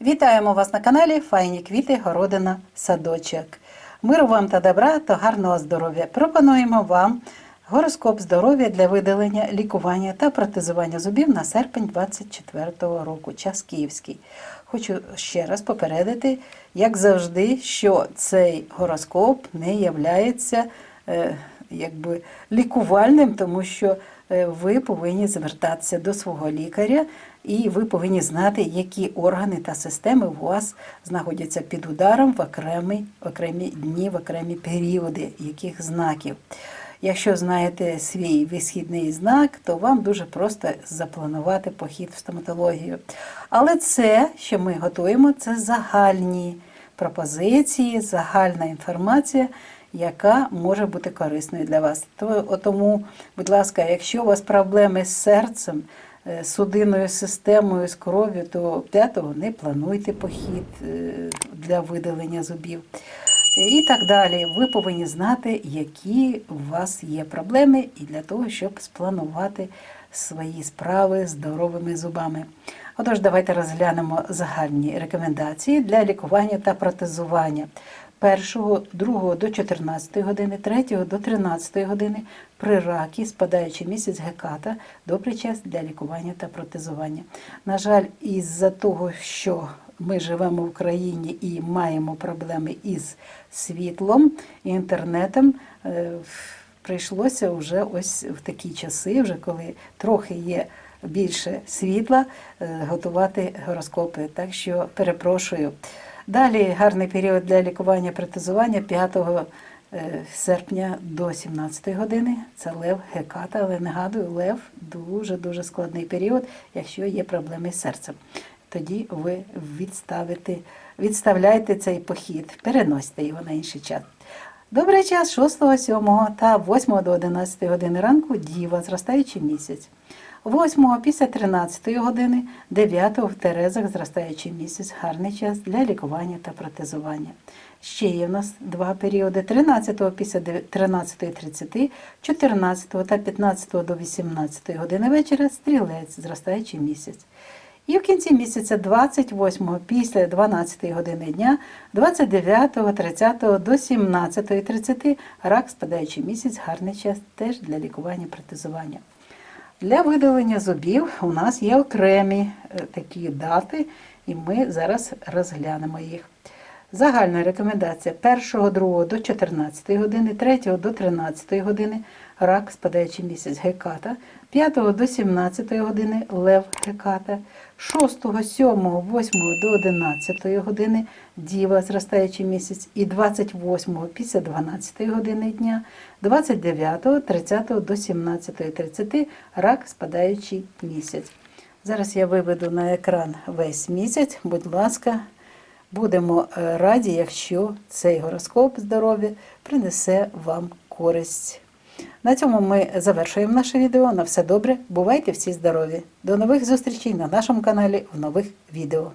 Вітаємо вас на каналі Файні квіти, городина, садочок. Миру вам та добра та гарного здоров'я. Пропонуємо вам гороскоп здоров'я для видалення, лікування та протезування зубів на серпень 24 року. Час київський. Хочу ще раз попередити, як завжди, що цей гороскоп не являється е, якби лікувальним, тому що ви повинні звертатися до свого лікаря, і ви повинні знати, які органи та системи у вас знаходяться під ударом в окремі, окремі дні, в окремі періоди, яких знаків. Якщо знаєте свій висхідний знак, то вам дуже просто запланувати похід в стоматологію. Але це, що ми готуємо, це загальні пропозиції, загальна інформація, яка може бути корисною для вас. Тому, будь ласка, якщо у вас проблеми з серцем, е, з судинною системою, з кров'ю, то п'ятого не плануйте похід е, для видалення зубів. І так далі. Ви повинні знати, які у вас є проблеми, і для того, щоб спланувати свої справи здоровими зубами. Отож, давайте розглянемо загальні рекомендації для лікування та протезування. 1, 2 до 14 години, 3 до 13 години при ракі, спадаючий місяць геката, добрий час для лікування та протезування. На жаль, із-за того, що ми живемо в країні і маємо проблеми із світлом і інтернетом. е, Прийшлося вже ось в такі часи, вже коли трохи є більше світла, е, готувати гороскопи. Так що перепрошую. Далі гарний період для лікування протезування 5 е, серпня до 17 години. Це лев геката, але нагадую, лев дуже-дуже складний період, якщо є проблеми з серцем тоді ви відставите, відставляйте цей похід, переносите його на інший час. Добрий час 6, 7 та 8 до 11 години ранку діва, зростаючий місяць. 8 після 13 години, 9 в Терезах зростаючий місяць, гарний час для лікування та протезування. Ще є в нас два періоди: 13 після 13.30, 14 та 15 до 18 години вечора стрілець, зростаючий місяць. І в кінці місяця 28 після 12 години дня, 29, 30 до 17.30 рак спадаючий місяць, гарний час теж для лікування протезування. Для видалення зубів у нас є окремі е, такі дати, і ми зараз розглянемо їх. Загальна рекомендація. 1, 2 до 14 години, 3 до 13 години рак, спадаючий місяць геката, 5 до 17 години лев геката, 6, 7, 8 до 11 години діва, зростаючий місяць, і 28 після 12 години дня, 29, 30 до 17.30 рак, спадаючий місяць. Зараз я виведу на екран весь місяць, будь ласка. Будемо е, раді, якщо цей гороскоп здоров'я принесе вам користь. На цьому ми завершуємо наше відео. На все добре. Бувайте всі здорові! До нових зустрічей на нашому каналі в нових відео.